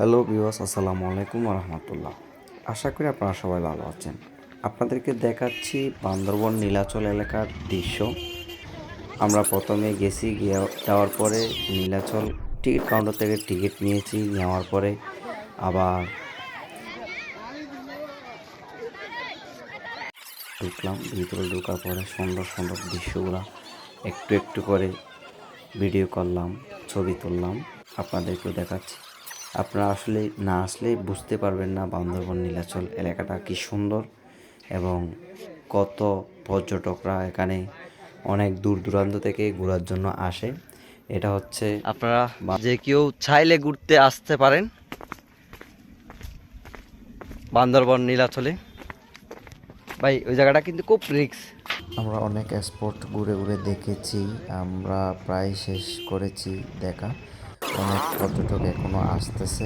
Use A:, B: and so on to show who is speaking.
A: Hello বিওয়াস আসসালামু আলাইকুম রহমতুল্লাহ আশা করি আপনারা সবাই ভালো আছেন। আপনাদেরকে দেখাচ্ছি বান্দরবন নীলাচল এলাকার দৃশ্য। আমরা প্রথমে গেছি, গিয়ে যাওয়ার পরে নীলাচল টিকিট কাউন্টার থেকে টিকিট নিয়েছি, নেওয়ার পরে আবার ঢুকলাম, ভিতরে ঢোকার পরে সুন্দর সুন্দর দৃশ্যগুলো একটু একটু করে ভিডিও করলাম, ছবি তুললাম। আপনাদেরকেও দেখাচ্ছি। আপনারা আসলে না আসলে বুঝতে পারবেন না বান্দরবন নীলাচল এলাকাটা কি সুন্দর এবং কত পর্যটকরা এখানে অনেক দূর দূরান্ত থেকে ঘোরার জন্য আসে। এটা হচ্ছে
B: আপনারা যে কেউ চাইলে ঘুরতে আসতে পারেন বান্দরবন নীলাচলে। ভাই ওই জায়গাটা কিন্তু খুব রিক্স।
A: আমরা অনেক স্পট ঘুরে ঘুরে দেখেছি আমরা প্রায় শেষ করেছি দেখা। অনেক পর্যটক এখনও আসতেছে।